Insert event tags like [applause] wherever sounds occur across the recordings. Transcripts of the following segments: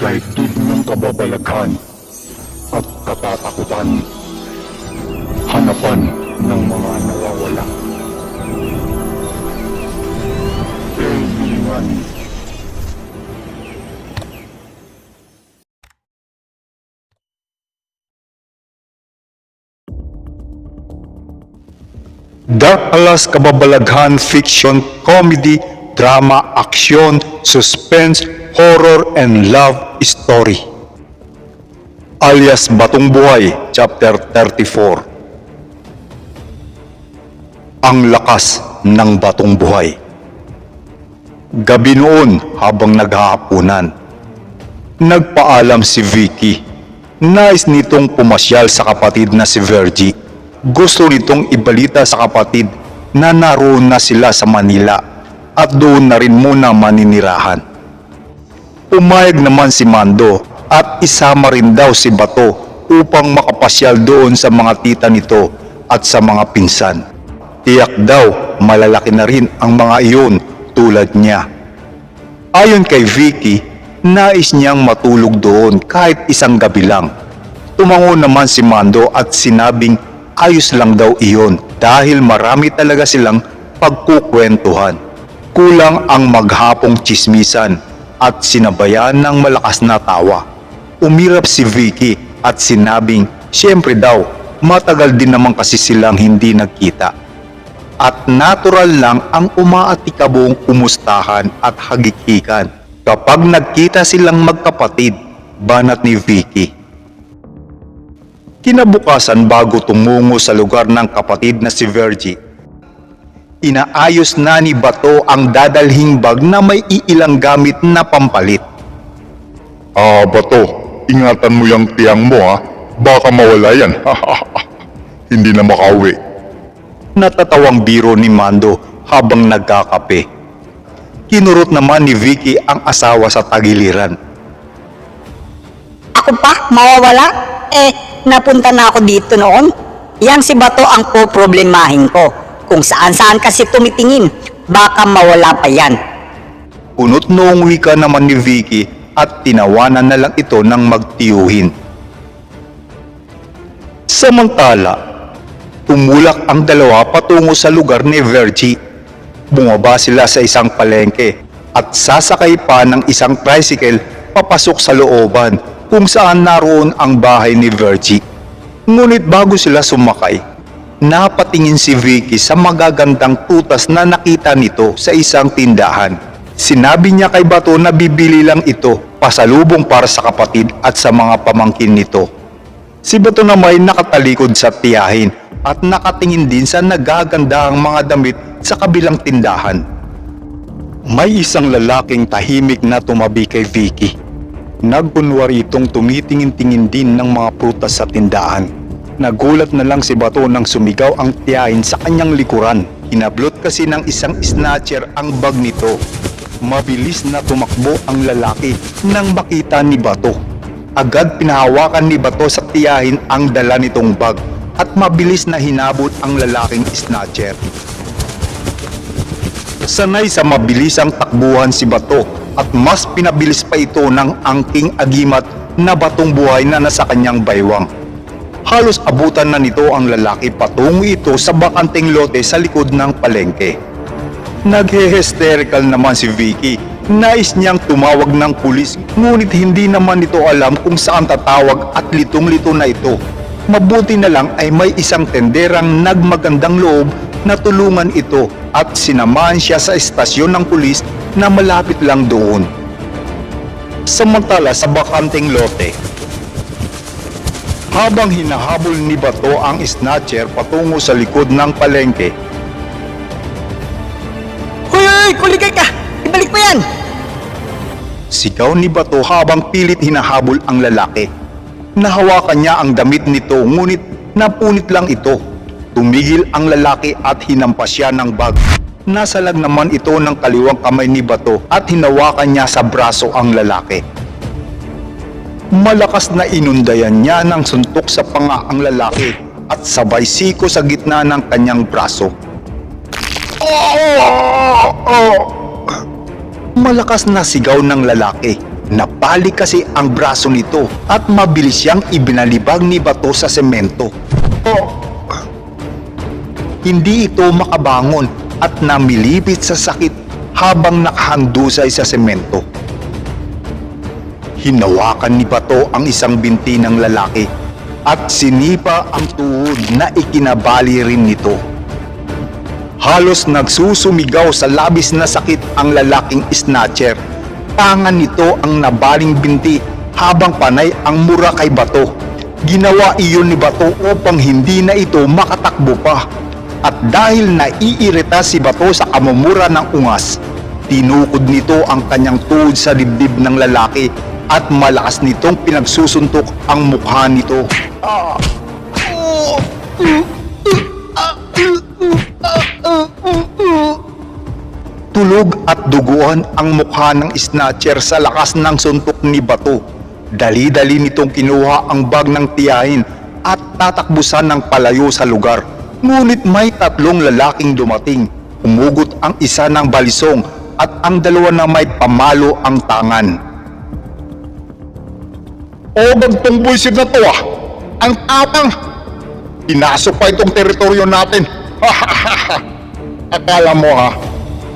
Daigdig ng kababalaghan at katatakutan. Hanapan ng mga nawawala. Kailangan. Dallas Kababalaghan Fiction Comedy Drama Action Suspense Horror and Love Story. Alias Batong Buhay Chapter 34 Ang lakas ng batong buhay. Gabi noon habang naghahapunan Nagpaalam si Vicky. Nais nitong pumasyal sa kapatid na si Virgie gusto nitong ibalita sa kapatid na naroon na sila sa Manila at doon na rin muna maninirahan. Pumayag naman si Mando at isama rin daw si Bato upang makapasyal doon sa mga tita nito at sa mga pinsan. Tiyak daw malalaki na rin ang mga iyon tulad niya. Ayon kay Vicky, nais niyang matulog doon kahit isang gabi lang. Tumango naman si Mando at sinabing ayos lang daw iyon dahil marami talaga silang pagkukwentuhan. Kulang ang maghapong chismisan at sinabayan ng malakas na tawa. Umirap si Vicky at sinabing siyempre daw matagal din naman kasi silang hindi nagkita. At natural lang ang umaatikabong kumustahan at hagikikan kapag nagkita silang magkapatid, banat ni Vicky. Kinabukasan bago tumungo sa lugar ng kapatid na si Virgie, inaayos na ni Bato ang dadalhing bag na may iilang gamit na pampalit. Ah, Bato, ingatan mo yung tiyang mo ha. Baka mawala yan. [laughs] Hindi na makauwi. Natatawang biro ni Mando habang nagkakape. Kinurot naman ni Vicky ang asawa sa tagiliran. Ako pa, mawawala? Eh, napunta na ako dito noon. Yang si Bato ang poproblemahin ko. Kung saan-saan kasi tumitingin, baka mawala pa yan. Punot noong wika naman ni Vicky at tinawanan na lang ito ng magtiyuhin. Samantala, tumulak ang dalawa patungo sa lugar ni Virgie. Bumaba sila sa isang palengke at sasakay pa ng isang tricycle papasok sa looban kung saan naroon ang bahay ni Virgie. Ngunit bago sila sumakay, napatingin si Vicky sa magagandang tutas na nakita nito sa isang tindahan. Sinabi niya kay Bato na bibili lang ito pasalubong para sa kapatid at sa mga pamangkin nito. Si Bato na may nakatalikod sa tiyahin at nakatingin din sa nagagandahang mga damit sa kabilang tindahan. May isang lalaking tahimik na tumabi kay Vicky. Nagkunwari itong tumitingin-tingin din ng mga prutas sa tindahan. Nagulat na lang si Bato nang sumigaw ang tiyahin sa kanyang likuran. Hinablot kasi ng isang snatcher ang bag nito. Mabilis na tumakbo ang lalaki nang makita ni Bato. Agad pinahawakan ni Bato sa tiyahin ang dala nitong bag at mabilis na hinabot ang lalaking snatcher. Sanay sa mabilisang takbuhan si Bato at mas pinabilis pa ito ng angking agimat na batong buhay na nasa kanyang baywang. Halos abutan na nito ang lalaki patungo ito sa bakanteng lote sa likod ng palengke. Naghe-hysterical naman si Vicky. Nais niyang tumawag ng pulis ngunit hindi naman ito alam kung saan tatawag at litong-lito na ito. Mabuti na lang ay may isang tenderang nagmagandang loob na tulungan ito at sinamahan siya sa estasyon ng pulis na malapit lang doon. Samantala sa bakanteng lote, habang hinahabol ni Bato ang snatcher patungo sa likod ng palengke, Hoy, hoy, kuligay ka! Ibalik mo yan! sigaw ni Bato habang pilit hinahabol ang lalaki. Nahawakan niya ang damit nito ngunit napunit lang ito. Tumigil ang lalaki at hinampas siya ng bag. Nasalag naman ito ng kaliwang kamay ni Bato at hinawakan niya sa braso ang lalaki. Malakas na inundayan niya ng suntok sa panga ang lalaki at sabay siko sa gitna ng kanyang braso. Malakas na sigaw ng lalaki. Napalik kasi ang braso nito at mabilis siyang ibinalibag ni Bato sa semento. Hindi ito makabangon at namilipit sa sakit habang nakahandusay sa semento. Hinawakan ni Bato ang isang binti ng lalaki at sinipa ang tuhod na ikinabali rin nito. Halos nagsusumigaw sa labis na sakit ang lalaking snatcher. Tangan nito ang nabaling binti habang panay ang mura kay Bato. Ginawa iyon ni Bato upang hindi na ito makatakbo pa. At dahil naiirita si Bato sa kamumura ng ungas, tinukod nito ang kanyang tuhod sa dibdib ng lalaki at malakas nitong pinagsusuntok ang mukha nito. Tulog at duguan ang mukha ng snatcher sa lakas ng suntok ni Bato. Dali-dali nitong kinuha ang bag ng tiyahin at tatakbusan ng palayo sa lugar. Ngunit may tatlong lalaking dumating. Umugot ang isa ng balisong at ang dalawa na may pamalo ang tangan. O bagtong buisit na to ah! Ang tapang! Pinasok pa itong teritoryo natin. [laughs] Akala mo ha?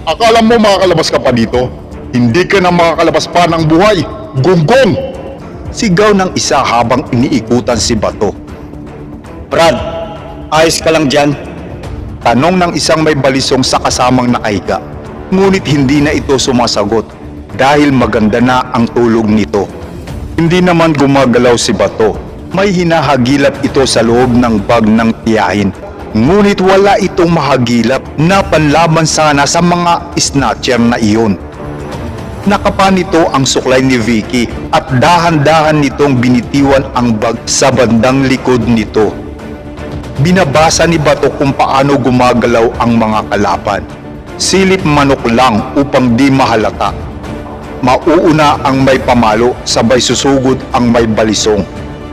Akala mo makakalabas ka pa dito? Hindi ka na makakalabas pa ng buhay. Gunggong! Sigaw ng isa habang iniikutan si Bato. Brad, ayos ka lang dyan? Tanong ng isang may balisong sa kasamang nakahiga. Ngunit hindi na ito sumasagot dahil maganda na ang tulog nito. Hindi naman gumagalaw si Bato. May hinahagilap ito sa loob ng bag ng tiyahin. Ngunit wala itong mahagilap na panlaban sana sa mga snatcher na iyon. Nakapa nito ang suklay ni Vicky at dahan-dahan nitong binitiwan ang bag sa bandang likod nito. Binabasa ni Bato kung paano gumagalaw ang mga kalaban. Silip manok lang upang di mahalata. Mauuna ang may pamalo, sabay susugod ang may balisong.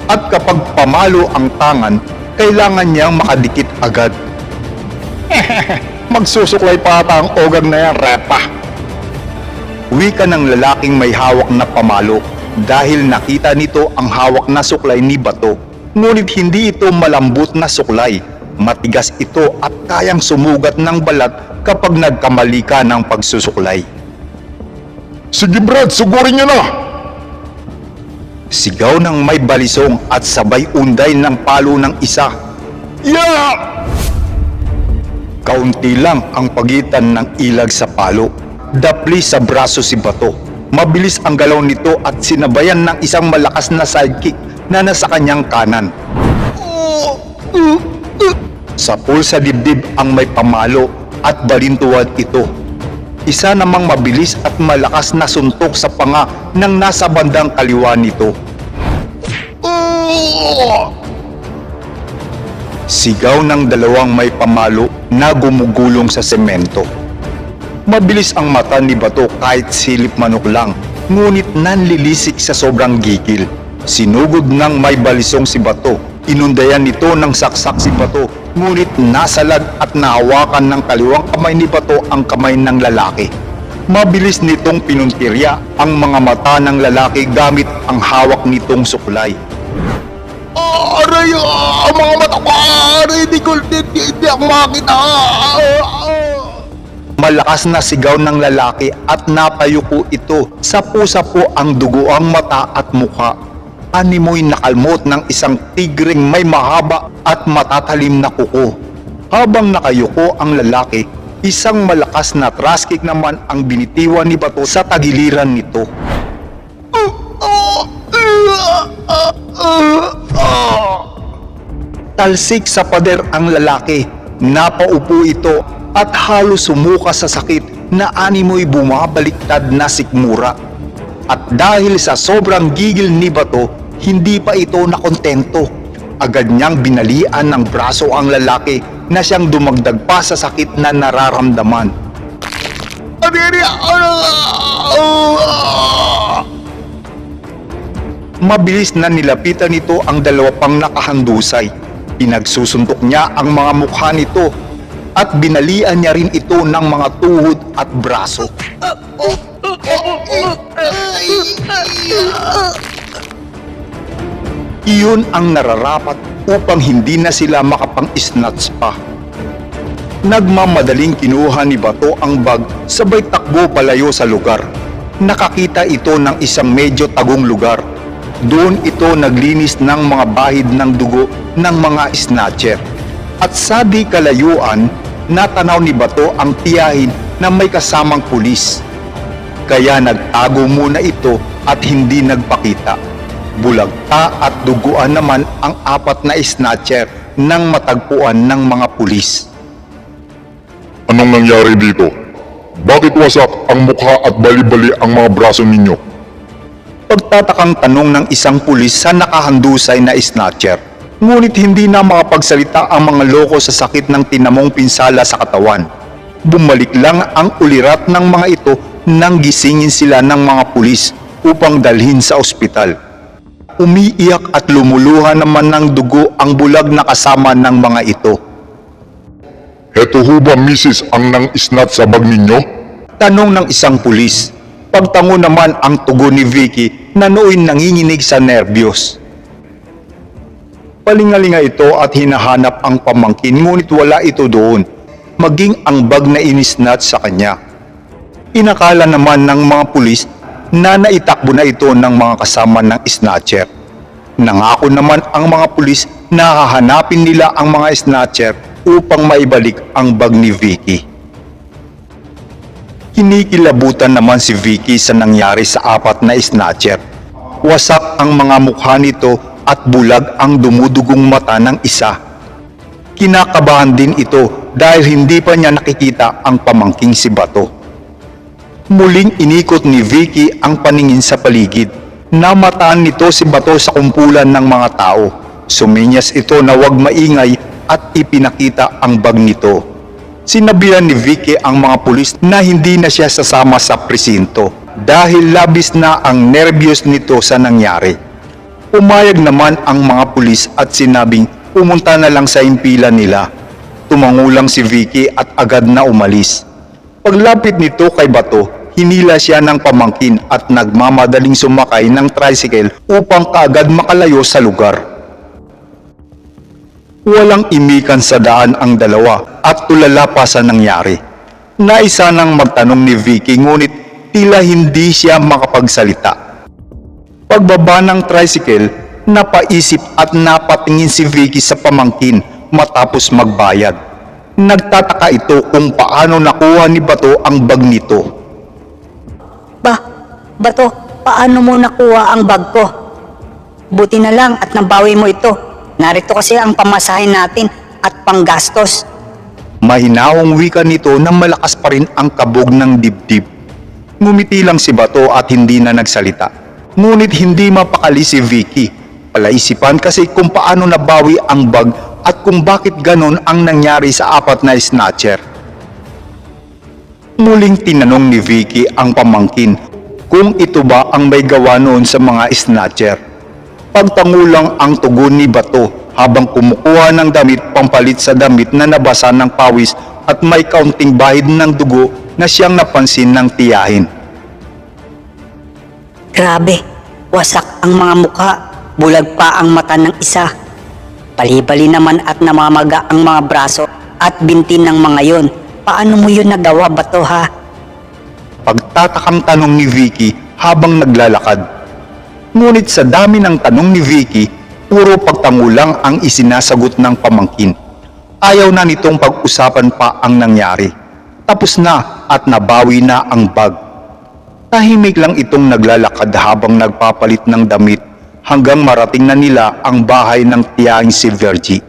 At kapag pamalo ang tangan, kailangan niyang makadikit agad. [laughs] Magsusuklay pa ata ang ogag na yan, repa. Wika ng lalaking may hawak na pamalo dahil nakita nito ang hawak na suklay ni Bato. Ngunit hindi ito malambot na suklay. Matigas ito at kayang sumugat ng balat kapag nagkamali ka ng pagsusuklay. Sige Brad, sugurin niyo na! Sigaw ng may balisong at sabay unday ng palo ng isa. Yeah! Kaunti lang ang pagitan ng ilag sa palo. Dapli sa braso si Bato. Mabilis ang galaw nito at sinabayan ng isang malakas na sidekick na nasa kanyang kanan. Sa pulsa dibdib ang may pamalo at balintuwad ito. Isa namang mabilis at malakas na suntok sa panga ng nasa bandang kaliwa nito. Sigaw ng dalawang may pamalo na gumugulong sa semento. Mabilis ang mata ni Bato kahit silip manok lang, ngunit nanlilisik sa sobrang gigil. Sinugod ng may balisong si Bato. Inundayan nito ng saksak si Bato, ngunit nasalag at nahawakan ng kaliwang kamay ni Bato ang kamay ng lalaki. Mabilis nitong pinuntirya ang mga mata ng lalaki gamit ang hawak nitong suklay. Aray! Ang mga mata ko! Aray! Di ko, di, di, di ako makakita! Malakas na sigaw ng lalaki at napayuko ito. Sa pusa po ang dugo ang mata at mukha. Animoy nakalmot ng isang tigring may mahaba at matatalim na kuko. Habang nakayuko ang lalaki, isang malakas na traskik naman ang binitiwan ni Bato sa tagiliran nito. Talsik sa pader ang lalaki. Napaupo ito at halos sumuka sa sakit na animoy bumabaliktad na sikmura. At dahil sa sobrang gigil ni Bato, hindi pa ito nakontento. Agad niyang binalian ng braso ang lalaki na siyang dumagdag pa sa sakit na nararamdaman. Mabilis na nilapitan nito ang dalawa pang nakahandusay. Pinagsusuntok niya ang mga mukha nito at binalian niya rin ito ng mga tuhod at braso. Iyon ang nararapat upang hindi na sila makapang-snatch pa. Nagmamadaling kinuha ni Bato ang bag sabay takbo palayo sa lugar. Nakakita ito ng isang medyo tagong lugar. Doon ito naglinis ng mga bahid ng dugo ng mga snatcher. At sa di kalayuan, natanaw ni Bato ang tiyahin na may kasamang pulis. Kaya nagtago muna ito at hindi nagpakita. Bulagta at duguan naman ang apat na snatcher nang matagpuan ng mga pulis. Anong nangyari dito? Bakit wasak ang mukha at bali-bali ang mga braso ninyo? Pagtatakang tanong ng isang pulis sa nakahandusay na snatcher. Ngunit hindi na makapagsalita ang mga loko sa sakit ng tinamong pinsala sa katawan. Bumalik lang ang ulirat ng mga ito nang gisingin sila ng mga pulis upang dalhin sa ospital. Umiiyak at lumuluha naman ng dugo ang bulag na kasama ng mga ito. Heto ho ba misis ang nang isnat sa bag ninyo? Tanong ng isang pulis. Pagtango naman ang tugon ni Vicky na nooy nanginginig sa nerbiyos. Palingalinga ito at hinahanap ang pamangkin ngunit wala ito doon, maging ang bag na inisnat sa kanya. Inakala naman ng mga pulis na naitakbo na ito ng mga kasama ng snatcher. Nangako naman ang mga pulis na hahanapin nila ang mga snatcher upang maibalik ang bag ni Vicky. Kinikilabutan naman si Vicky sa nangyari sa apat na snatcher. Wasak ang mga mukha nito at bulag ang dumudugong mata ng isa. Kinakabahan din ito dahil hindi pa niya nakikita ang pamangking si Bato. Muling inikot ni Vicky ang paningin sa paligid. Namataan nito si Bato sa kumpulan ng mga tao. Suminyas ito na huwag maingay at ipinakita ang bag nito. Sinabihan ni Vicky ang mga pulis na hindi na siya sasama sa presinto dahil labis na ang nervyos nito sa nangyari. Pumayag naman ang mga pulis at sinabing pumunta na lang sa impila nila. Tumangulang si Vicky at agad na umalis. Paglapit nito kay Bato, hinila siya ng pamangkin at nagmamadaling sumakay ng tricycle upang kaagad makalayo sa lugar. Walang imikan sa daan ang dalawa at tulala pa sa nangyari. Naisa nang magtanong ni Vicky ngunit tila hindi siya makapagsalita. Pagbaba ng tricycle, napaisip at napatingin si Vicky sa pamangkin matapos magbayad. Nagtataka ito kung paano nakuha ni Bato ang bag nito. Ba, bato, paano mo nakuha ang bag ko? Buti na lang at nabawi mo ito. Narito kasi ang pamasahin natin at panggastos. Mahinahong wika nito na malakas pa rin ang kabog ng dibdib. Ngumiti lang si Bato at hindi na nagsalita. Ngunit hindi mapakali si Vicky. Palaisipan kasi kung paano nabawi ang bag at kung bakit ganon ang nangyari sa apat na snatcher. Muling tinanong ni Vicky ang pamangkin kung ito ba ang may gawa noon sa mga snatcher. Pagtangulang ang tugon ni Bato habang kumukuha ng damit pampalit sa damit na nabasa ng pawis at may kaunting bahid ng dugo na siyang napansin ng tiyahin. Grabe, wasak ang mga mukha, bulag pa ang mata ng isa. Palibali naman at namamaga ang mga braso at binti ng mga yon. Paano mo yun nagawa ba to ha? Pagtatakang tanong ni Vicky habang naglalakad. Ngunit sa dami ng tanong ni Vicky, puro pagtangulang ang isinasagot ng pamangkin. Ayaw na nitong pag-usapan pa ang nangyari. Tapos na at nabawi na ang bag. Tahimik lang itong naglalakad habang nagpapalit ng damit hanggang marating na nila ang bahay ng tiyahing si Virgie.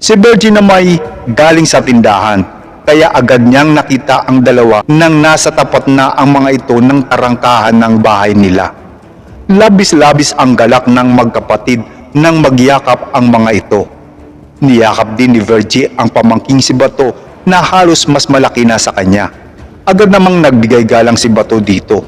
Si Virgie na may galing sa tindahan, kaya agad niyang nakita ang dalawa nang nasa tapat na ang mga ito ng tarangkahan ng bahay nila. Labis-labis ang galak ng magkapatid nang magyakap ang mga ito. Niyakap din ni Virgie ang pamangking si Bato na halos mas malaki na sa kanya. Agad namang nagbigay galang si Bato dito.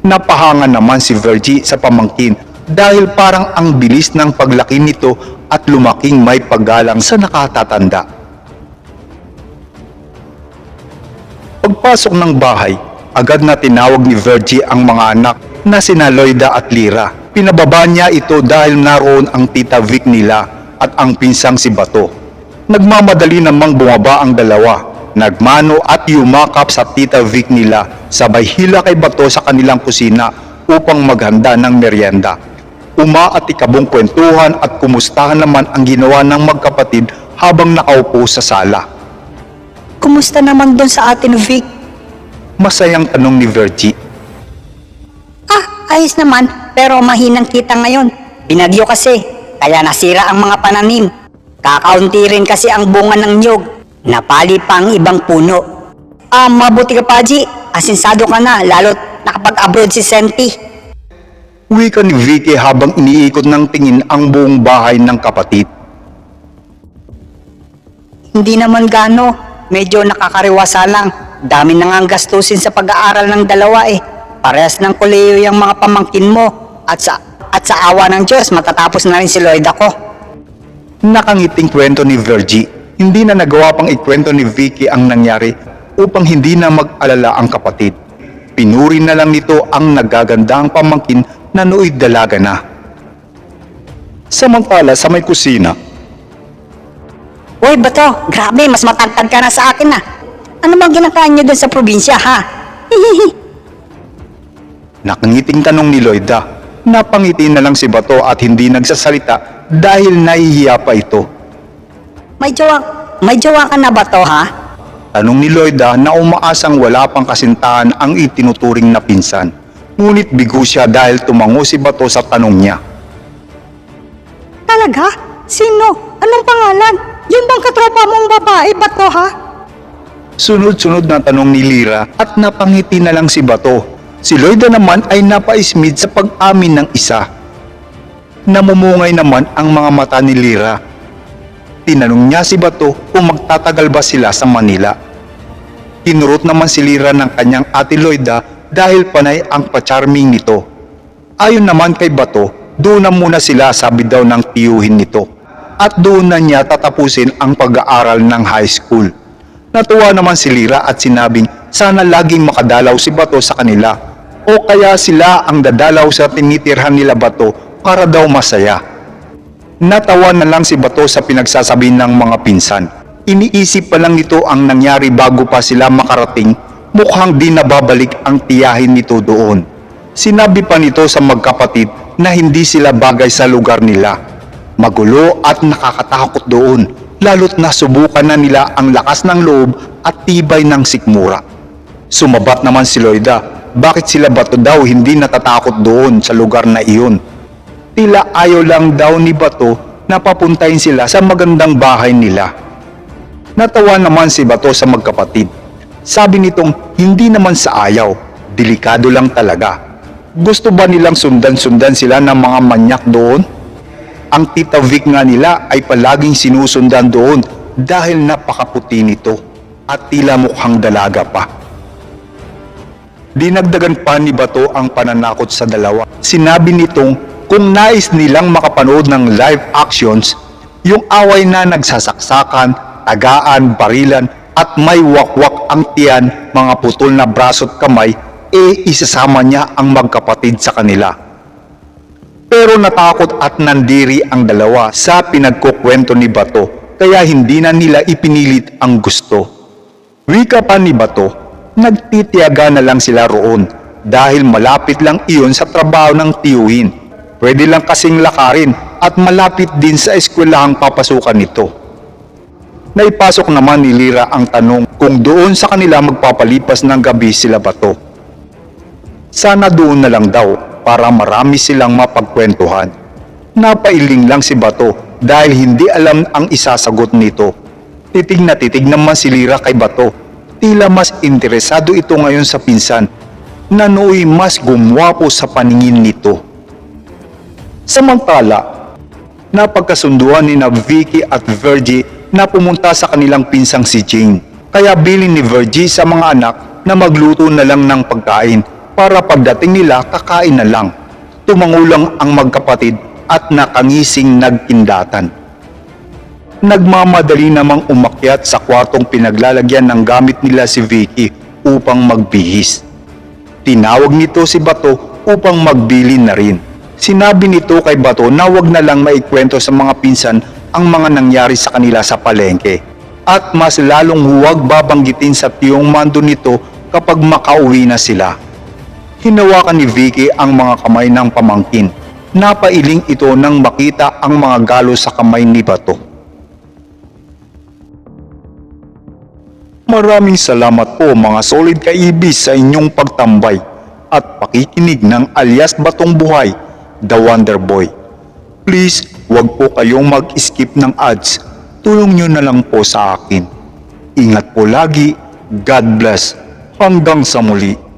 Napahanga naman si Virgie sa pamangkin dahil parang ang bilis ng paglaki nito at lumaking may paggalang sa nakatatanda. Pagpasok ng bahay, agad na tinawag ni Virgie ang mga anak na sina Loida at Lira. Pinababa niya ito dahil naroon ang tita Vic nila at ang pinsang si Bato. Nagmamadali namang bumaba ang dalawa. Nagmano at yumakap sa tita Vic nila sabay hila kay Bato sa kanilang kusina upang maghanda ng merienda. Uma at ikabong kwentuhan at kumustahan naman ang ginawa ng magkapatid habang nakaupo sa sala. Kumusta naman doon sa atin, Vic? Masayang tanong ni Virgie. Ah, ayos naman, pero mahinang kita ngayon. Binagyo kasi, kaya nasira ang mga pananim. Kakaunti rin kasi ang bunga ng nyog. Napali pa ang ibang puno. Ah, mabuti ka pa, Ji. Asinsado ka na, lalo't nakapag-abroad si Senti. Wika ni Vicky habang iniikot ng tingin ang buong bahay ng kapatid. Hindi naman gano, medyo nakakariwasa lang. Dami na ang gastusin sa pag-aaral ng dalawa eh. Parehas ng koleyo yung mga pamangkin mo. At sa, at sa awa ng Diyos, matatapos na rin si Lloyd ako. Nakangiting kwento ni Virgie. Hindi na nagawa pang ikwento ni Vicky ang nangyari upang hindi na mag-alala ang kapatid. Pinuri na lang nito ang nagagandang pamangkin na nooy dalaga na. Samantala sa may kusina, Uy, Bato, grabe, mas matagtag ka na sa akin na. Ano bang ginakain niyo dun sa probinsya, ha? Nakangiting tanong ni Lloyda. Napangiti na lang si Bato at hindi nagsasalita dahil nahihiya pa ito. May jowa, may jowa ka na ba to, ha? Tanong ni Lloyda na umaasang wala pang kasintahan ang itinuturing na pinsan. Ngunit bigo siya dahil tumango si Bato sa tanong niya. Talaga? Sino? Anong pangalan? Yun bang katropa mong babae ba to, ha? Sunod-sunod na tanong ni Lira at napangiti na lang si Bato. Si Lloyda naman ay napaismid sa pag-amin ng isa. Namumungay naman ang mga mata ni Lira. Tinanong niya si Bato kung magtatagal ba sila sa Manila. Tinurot naman si Lira ng kanyang ate Lloyda dahil panay ang pa-charming nito. Ayon naman kay Bato, doon na muna sila sabi daw ng tiyuhin nito. At doon na niya tatapusin ang pag-aaral ng high school. Natuwa naman si Lira at sinabing sana laging makadalaw si Bato sa kanila o kaya sila ang dadalaw sa tinitirhan nila Bato para daw masaya. Natawa na lang si Bato sa pinagsasabi ng mga pinsan. Iniisip pa lang nito ang nangyari bago pa sila makarating, mukhang di nababalik ang tiyahin nito doon. Sinabi pa nito sa magkapatid na hindi sila bagay sa lugar nila. Magulo at nakakatakot doon, lalo't nasubukan na nila ang lakas ng loob at tibay ng sikmura. Sumabat naman si Lloyda, bakit sila Bato daw hindi natatakot doon sa lugar na iyon? Tila ayaw lang daw ni Bato na papuntahin sila sa magandang bahay nila. Natawa naman si Bato sa magkapatid. Sabi nitong hindi naman sa ayaw, delikado lang talaga. Gusto ba nilang sundan-sundan sila ng mga manyak doon? Ang tita Vic nga nila ay palaging sinusundan doon dahil napakaputi nito at tila mukhang dalaga pa. Dinagdagan pa ni Bato ang pananakot sa dalawa. Sinabi nitong kung nais nilang makapanood ng live actions, yung away na nagsasaksakan, tagaan, barilan at may wakwak ang tiyan, mga putol na braso't kamay, e isasama niya ang magkapatid sa kanila. Pero natakot at nandiri ang dalawa sa pinagkukwento ni Bato kaya hindi na nila ipinilit ang gusto. Wika pa ni Bato, nagtitiyaga na lang sila roon dahil malapit lang iyon sa trabaho ng tiyuhin. Pwede lang kasing lakarin at malapit din sa eskwelahang papasukan nito. Naipasok naman ni Lira ang tanong kung doon sa kanila magpapalipas ng gabi sila Bato. Sana doon na lang daw para marami silang mapagkwentuhan. Napailing lang si Bato dahil hindi alam ang isasagot nito. Titig na titig naman si Lira kay Bato. Tila mas interesado ito ngayon sa pinsan na mas gumwapo sa paningin nito. Samantala, napagkasunduan ni na Vicky at Virgie na pumunta sa kanilang pinsang si Jane. Kaya bilin ni Virgie sa mga anak na magluto na lang ng pagkain para pagdating nila kakain na lang. Tumangulang ang magkapatid at nakangising nagtindatan. Nagmamadali namang umakyat sa kwartong pinaglalagyan ng gamit nila si Vicky upang magbihis. Tinawag nito si Bato upang magbili na rin. Sinabi nito kay Bato na wag na lang maikwento sa mga pinsan ang mga nangyari sa kanila sa palengke. At mas lalong huwag babanggitin sa tiyong mando nito kapag makauwi na sila. Hinawakan ni Vicky ang mga kamay ng pamangkin. Napailing ito nang makita ang mga galo sa kamay ni Bato. Maraming salamat po mga solid kaibis sa inyong pagtambay at pakikinig ng alias Batong Buhay, The Wonder Boy. Please, wag po kayong mag-skip ng ads. Tulong nyo na lang po sa akin. Ingat po lagi. God bless. Hanggang sa muli.